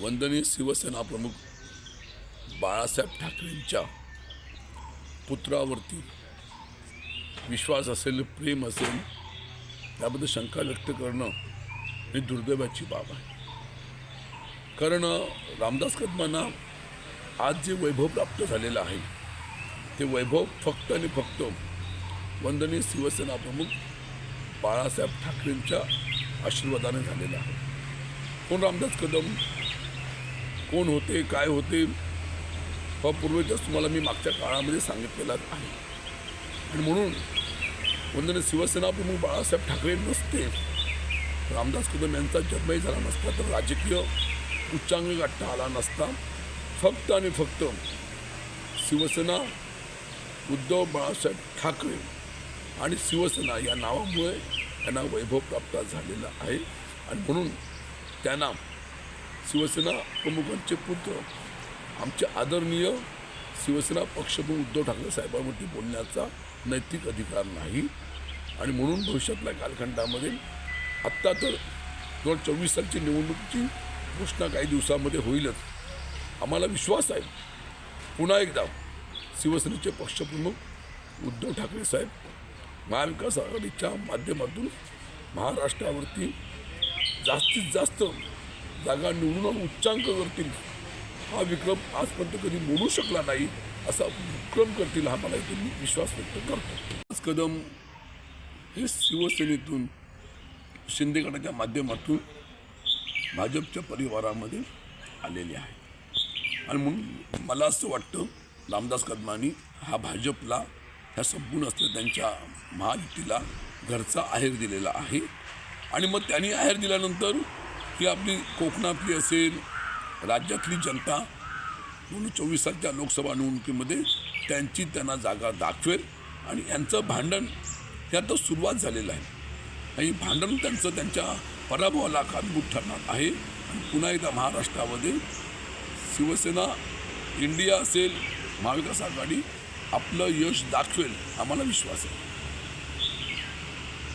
वंदनीय शिवसेना प्रमुख बाळासाहेब ठाकरेंच्या पुत्रावरती विश्वास असेल प्रेम असेल त्याबद्दल शंका व्यक्त करणं ही दुर्दैवाची बाब आहे. कारण रामदास कदमांना आज जे वैभव प्राप्त झालेलं आहे ते वैभव फक्त आणि फक्त वंदनीय शिवसेना प्रमुख बाळासाहेब ठाकरेंच्या आशीर्वादाने झालेलं आहे. कोण रामदास कदम? कोण होते काय होते हा पूर्वीच तुम्हाला मी मागच्या काळामध्ये सांगितलेला आहे. आणि म्हणून वंदनीय शिवसेना प्रमुख बाळासाहेब ठाकरे नसते रामदास कदम यांचा जन्मही झाला नसता तर राजकीय उच्चांग गाठता आला नसता. फक्त आणि फक्त शिवसेना उद्धव बाळासाहेब ठाकरे आणि शिवसेना या नावामुळे त्यांना वैभव प्राप्त झालेला आहे. आणि म्हणून त्यांना शिवसेना प्रमुखांचे पुत्र आमचे आदरणीय शिवसेना पक्षप्रमुख उद्धव ठाकरे साहेबांवरती बोलण्याचा नैतिक अधिकार नाही. आणि म्हणून भविष्यातल्या कालखंडामध्ये आत्ता तर दोन हजार चोवीस सालची निवडणुकीची घोषणा काही दिवसामध्ये होईलच. आम्हाला विश्वास आहे. पुन्हा एकदा शिवसेनेचे पक्षप्रमुख उद्धव ठाकरे साहेब महाविकास आघाडीच्या माध्यमातून महाराष्ट्रावरती जास्तीत जास्त जागा निवडून उच्चांक करतील. हा विक्रम आजपर्यंत कधी मोडू शकला नाही असा विक्रम करतील हा मला इथून विश्वास व्यक्त करतो. आज कदम हे शिवसेनेतून शिंदे गटाच्या माध्यमातून भाजपच्या परिवारामध्ये आलेले आहे आणि म्हणून मला असं वाटतं रामदास कदमानी हा भाजपला ह्या संपूर्ण असलेल्या त्यांच्या महायुतीला घरचा आहेर दिलेला आहे. आणि मग त्यांनी आहेर दिल्यानंतर ही आपली कोकणातली असेल राज्यातली जनता दोन चोवीस लोकसभा निवडणुकीमध्ये त्यांची त्यांना जागा दाखवेल आणि यांचं भांडण हे आता सुरुवात झालेलं आहे. आणि भांडण त्यांचं त्यांच्या पराभवाला कारणीभूत ठरणार आहे. आणि पुन्हा एकदा महाराष्ट्रामध्ये शिवसेना इंडिया असेल महाविकास आघाडी आपलं यश दाखवेल आम्हाला विश्वास आहे.